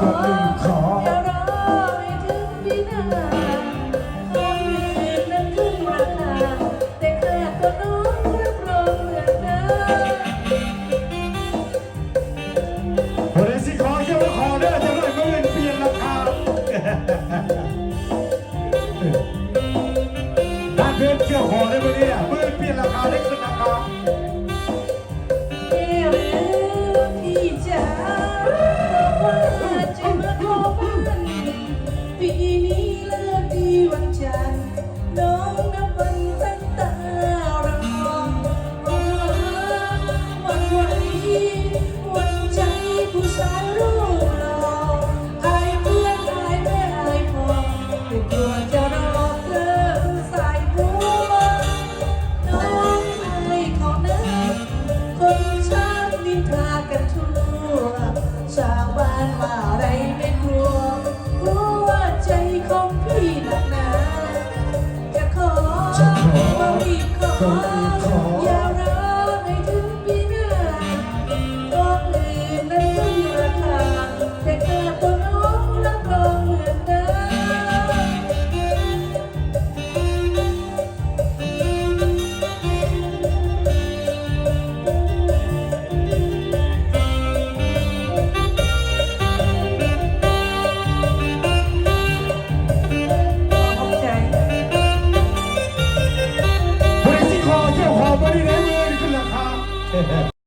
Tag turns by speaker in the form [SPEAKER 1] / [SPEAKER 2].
[SPEAKER 1] ก็ไม่ขอวันนี้
[SPEAKER 2] สิขอเจ้า
[SPEAKER 1] ขอเด้อจะได้ไม่เนเปลี่ยนราคาด้านเพชรเจ้า
[SPEAKER 2] ขอได้ไหมเนี่ยไม่เปลี่ยนราคาได้ขึ้น
[SPEAKER 1] นะ ขออรีบขออย่ารอกให้ถึงปีหน้าต้องรีบ